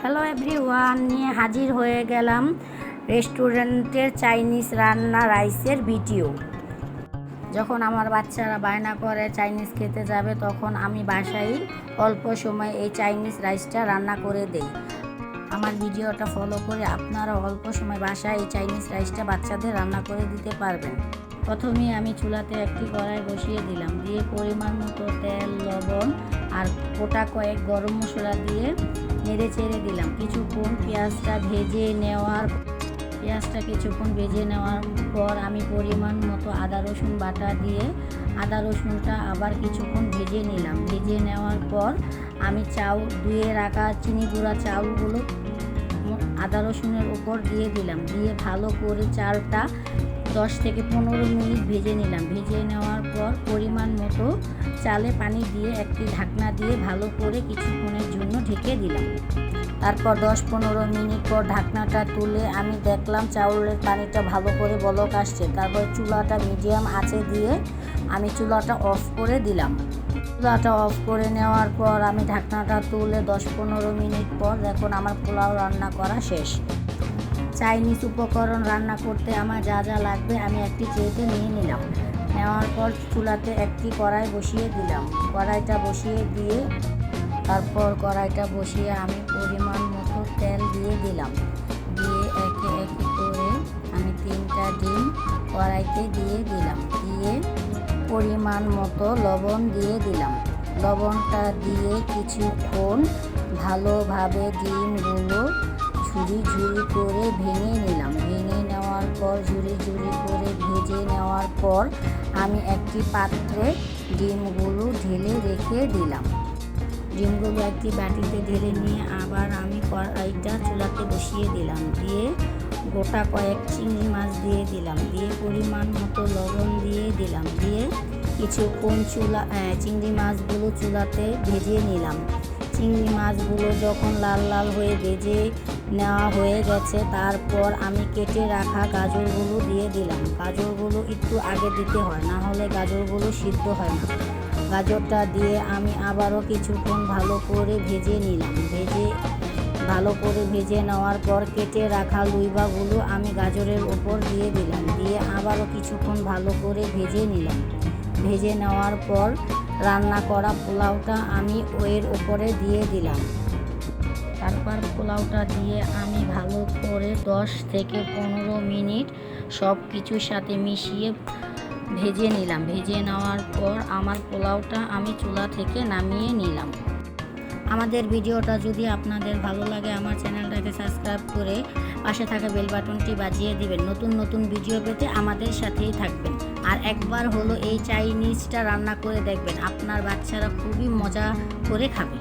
Hello everyone নিয়ে হাজির হয়ে গেলাম রেস্টুরেন্টের চাইনিজ রান্না রাইসের ভিডিও। যখন আমার বাচ্চারা বায়না করে চাইনিজ খেতে যাবে, তখন আমি বাসায় অল্প সময় এই চাইনিজ রাইসটা রান্না করে দেই। আমার ভিডিওটা ফলো করে আপনারা অল্প সময় বাসায় এই চাইনিজ রাইসটা বাচ্চাদের রান্না করে দিতে পারবেন। প্রথমে আমি চুলাতে একটি কড়াই বসিয়ে দিলাম। দিয়ে পরিমাণ মতো তেল, লবণ আর গোটা কয়েক গরম মশলা দিয়ে নেড়ে চেড়ে দিলাম। কিছুক্ষণ পেঁয়াজটা ভেজে নেওয়ার পেঁয়াজটা কিছুক্ষণ ভেজে নেওয়ার পর আমি পরিমাণ মতো আদা, রসুন বাটা দিয়ে আদা, রসুনটা আবার কিছুক্ষণ ভেজে নিলাম। ভেজে নেওয়ার পর আমি চাউল ধুয়ে রাখা চিনি গুঁড়া চাউলগুলো আদা, রসুনের ওপর দিয়ে দিলাম। দিয়ে ভালো করে চালটা দশ থেকে পনেরো মিনিট ভেজে নিলাম। ভেজে নেওয়ার পর পরিমাণ মতো চালে পানি দিয়ে একটি ঢাকনা দিয়ে ভালো করে কিছুক্ষণের জন্য ঢেকে দিলাম। তারপর দশ পনেরো মিনিট পর ঢাকনাটা তুলে আমি দেখলাম চাউলের পানিটা ভালো করে বলক আসছে। তারপর চুলাটা মিডিয়াম আঁচে দিয়ে আমি চুলাটা অফ করে দিলাম। চুলাটা অফ করে নেওয়ার পর আমি ঢাকনাটা তুলে দশ পনেরো মিনিট পর দেখুন আমার পোলাও রান্না করা শেষ। চাইনিজ উপকরণ রান্না করতে আমার যা যা লাগবে আমি একটি ট্রেতে নিয়ে নিলাম। নেওয়ার পর চুলাতে একটি কড়াই বসিয়ে দিলাম। কড়াইটা বসিয়ে দিয়ে তারপর কড়াইটা বসিয়ে আমি পরিমাণ মতো তেল দিয়ে দিলাম। দিয়ে একে একে করে আমি তিনটা ডিম কড়াইতে দিয়ে দিলাম। দিয়ে পরিমাণ মতো লবণ দিয়ে দিলাম। লবণটা দিয়ে কিছুক্ষণ ভালোভাবে ডিমগুলো ঝুরি ঝুরি করে ভেঙে নিলাম। ভেঙে নেওয়ার পর, ঝুরি ঝুরি করে ভেজে নেওয়ার পর আমি একটি পাত্রে ডিমগুলো ঢেলে রেখে দিলাম। ডিমগুলো একটি বাটিতে ঢেলে নিয়ে আবার আমি কড়াইটা চুলাতে বসিয়ে দিলাম। দিয়ে গোটা কয়েক চিংড়ি মাছ দিয়ে দিলাম। দিয়ে পরিমাণ মতো লবণ দিয়ে দিলাম। দিয়ে কিছুক্ষণ চুলা আহ, চিংড়ি মাছগুলো চুলাতে ভেজে নিলাম। চিংড়ি মাছগুলো যখন লাল লাল হয়ে ভেজে নেওয়া হয়ে গেছে, তারপর আমি কেটে রাখা গাজরগুলো দিয়ে দিলাম। গাজরগুলো একটু আগে দিতে হয়, না হলে গাজরগুলো সিদ্ধ হয় না। গাজরটা দিয়ে আমি আবারও কিছুক্ষণ ভালো করে ভেজে নিলাম। ভেজে, ভালো করে ভেজে নেওয়ার পর কেটে রাখা লুইবাগুলো আমি গাজরের ওপর দিয়ে দিলাম। দিয়ে আবারও কিছুক্ষণ ভালো করে ভেজে নিলাম। ভেজে নেওয়ার পর রান্না করা পোলাওটা আমি ওয়ের ওপরে দিয়ে দিলাম। তারপর পোলাওটা দিয়ে আমি ভালো করে দশ থেকে পনেরো মিনিট সব কিছুর সাথে মিশিয়ে ভেজে নিলাম। ভেজে নেওয়ার পর আমার পোলাওটা আমি চুলা থেকে নামিয়ে নিলাম। আমাদের ভিডিওটা যদি আপনাদের ভালো লাগে, আমার চ্যানেলটাকে সাবস্ক্রাইব করে পাশে থাকা বেল বাটনটি বাজিয়ে দিবেন। নতুন নতুন ভিডিও পেতে আমাদের সাথেই থাকবেন। আর একবার হলো এই চাইনিজটা রান্না করে দেখবেন। আপনার বাচ্চারা খুবই মজা করে খাবে।